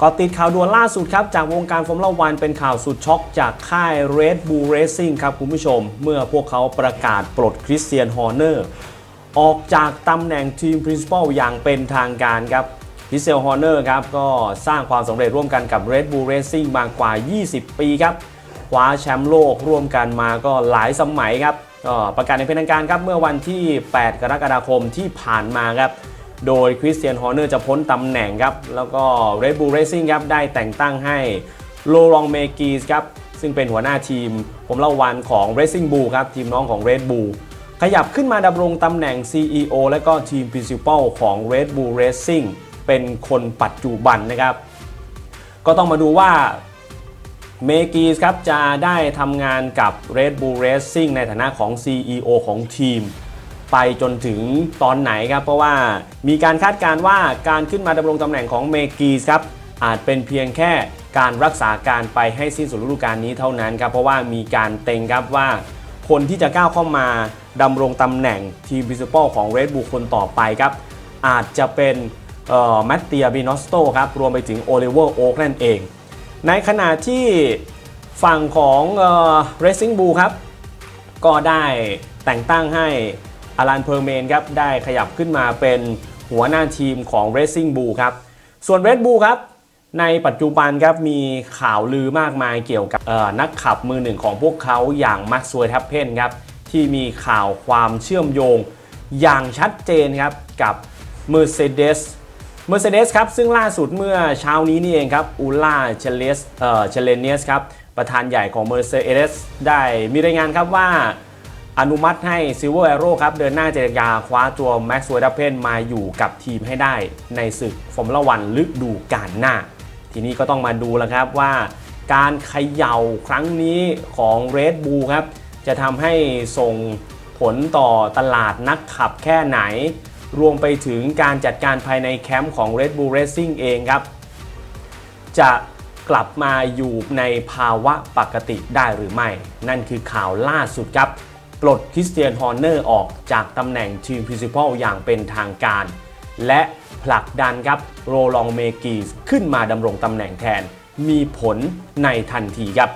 ก็ติดข่าวด่วนล่าสุดครับ จากวงการฟอร์มูล่าวันเป็นข่าวสุดช็อกจากค่าย Red Bull Racing ครับคุณผู้ชม เมื่อพวกเขาประกาศปลดคริสเตียนฮอร์เนอร์ออกจากตำแหน่งทีม Principal อย่างเป็นทางการครับคริสเตียนฮอร์เนอร์ครับก็สร้างความสำเร็จร่วมกันกับ Red Bull Racing มากว่า 20 ปีครับคว้าแชมป์โลกร่วมกันมาก็หลายสมัยครับก็ประกาศในเป็นทางการครับเมื่อวันที่ 8 กรกฎาคมที่ผ่านมาครับ โดยคริสเตียนฮอร์เนอร์จะพ้นตำแหน่งครับ แล้วก็ Red Bull Racing ครับได้แต่งตั้งให้โลรองเมกีสครับซึ่งเป็นหัวหน้าทีม ผมเล่าวันของ Racing Bull ครับทีมน้องของ Red Bull ขยับขึ้นมาดำรงตำแหน่ง CEO และก็ทีม Principal ของ Red Bull Racing เป็นคนปัจจุบันนะครับ ก็ต้องมาดูว่าเมกีสครับจะได้ทำงานกับ Red Bull Racing ในฐานะของ CEO ของทีม ไปจนถึงตอนไหนครับ เพราะว่ามีการคาดการณ์ว่าการขึ้นมาดำรงตำแหน่งของเมกีสครับอาจเป็นเพียงแค่การรักษาการไปให้สิ้นสุดฤดูกาลนี้เท่านั้นครับเพราะว่ามีการเต็งครับว่า คนที่จะก้าวเข้ามาดำรงตำแหน่งทีม principal ของ Red Bull คนต่อไปครับ อาจจะเป็นแมตเตียบินอสโตครับรวมไปถึงโอลิเวอร์โอ๊กนั่นเอง ในขณะที่ฝั่งของเอ่อ Racing Bull ครับก็ได้แต่งตั้งให้ อารันเพอร์เมนครับได้ขยับขึ้นมาเป็นหัวหน้าทีมของ Racing Bull ครับ ส่วน Red Bull ครับในปัจจุบันครับมีข่าวลือมากมายเกี่ยวกับนักขับมือหนึ่งของพวกเขาอย่างมักซ์เวอร์ทัพเพนครับที่มีข่าวความเชื่อมโยงอย่างชัดเจนครับกับ Mercedes Mercedes ครับซึ่งล่าสุดเมื่อเช้านี้นี่เองครับอูล่าเชเลสเอ่อเชเลเนียสครับประธานใหญ่ของ Mercedes ได้มีรายงานครับว่า อนุมัติให้ Silver Arrow ครับเดินหน้าเจรจาคว้าตัว Max Verstappen มาอยู่กับทีมให้ได้ในศึกฟอร์มูล่าวันฤดูกาลหน้า ทีนี้ก็ต้องมาดูแล้วครับว่า การเขย่าครั้งนี้ของ Red Bull ครับจะทำให้ส่งผลต่อตลาดนักขับแค่ไหน รวมไปถึงการจัดการภายในแคมป์ของ Red Bull Racing เองครับ จะกลับมาอยู่ในภาวะปกติได้หรือไม่ นั่นคือข่าวล่าสุดครับ ปลดคริสเตียนฮอร์เนอร์ออกจากตำแหน่งทีม Principal อย่างเป็นทางการ และผลักดันครับโรลองเมกีสขึ้นมาดำรงตำแหน่งแทน มีผลในทันทีครับ